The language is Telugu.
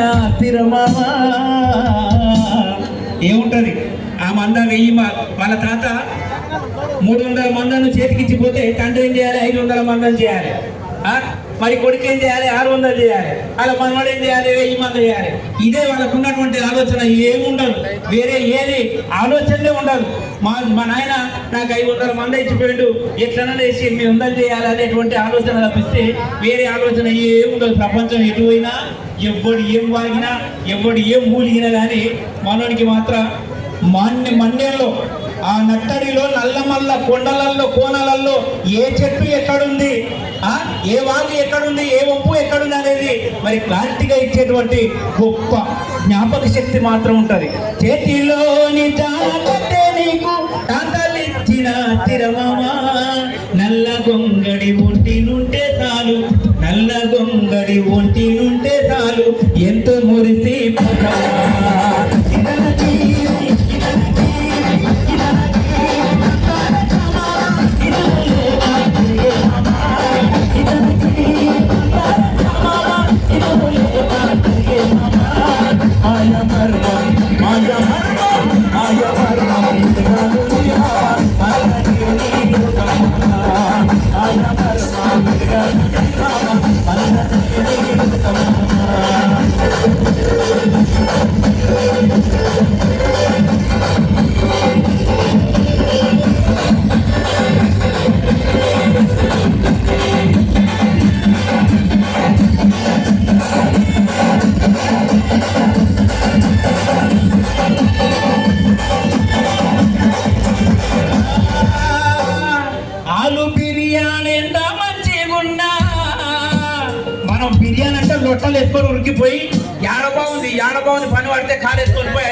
తాతలిచ్చిన తిరుమమా ఏముంటది? ఆ మంద వెయ్యి వాళ్ళ తాత మూడు వందల మందను చేతికిచ్చిపోతే తండ్రి ఏం చేయాలి? ఐదు వందల మందం చేయాలి. ఆ? మరి కొడుకు ఏం చేయాలి? ఆరు వందలు చేయాలి. అలా మనవాడు ఏం చేయాలి? వెయ్యి మంది చేయాలి. ఇదే వాళ్ళకు ఉన్నటువంటి ఆలోచన. ఏముండదు వేరే ఏది ఆలోచనే ఉండదు. మా మా నాయన నాకు ఐదు వందల మంది ఇచ్చిపోయాడు. ఎట్లన్నా వేసి మీ వందలు చేయాలి అనేటువంటి ఆలోచన తప్పిస్తే వేరే ఆలోచన ఏముండదు. ప్రపంచం ఎటు పోయినా ఎవడు ఏం వాగినా ఎవడు ఏం మూలిగినా కానీ మనోడికి మాత్రం మాన్య మన్యంలో ఆ నట్టడిలో నల్లమల్ల కొండలల్లో కోనలల్లో ఏ చెట్టు ఎక్కడుంది? ఆ? ఏ వాళ్ళు ఎక్కడుంది? ఏ ఒప్పు ఎక్కడుంది అనేది మరి క్లారిటీగా ఇచ్చేటువంటి గొప్ప జ్ఞాపక శక్తి మాత్రం ఉంటుంది. చేతిలోని జాగ్రత్తే నీకు తాతలిచ్చిన తిరమమా? నల్ల గొంగడి ఒంటి నుండి దొంగడి ఒంటి నుంటే చాలు. ఎంతో మురిసి I'm మనం బిర్యానీ అంటే లొట్టలు ఎత్తుకొని ఉరికిపోయి ఏడ బాగుంది ఏడ బాగుంది పని పడితే కాలు ఎత్తుకొని పోయి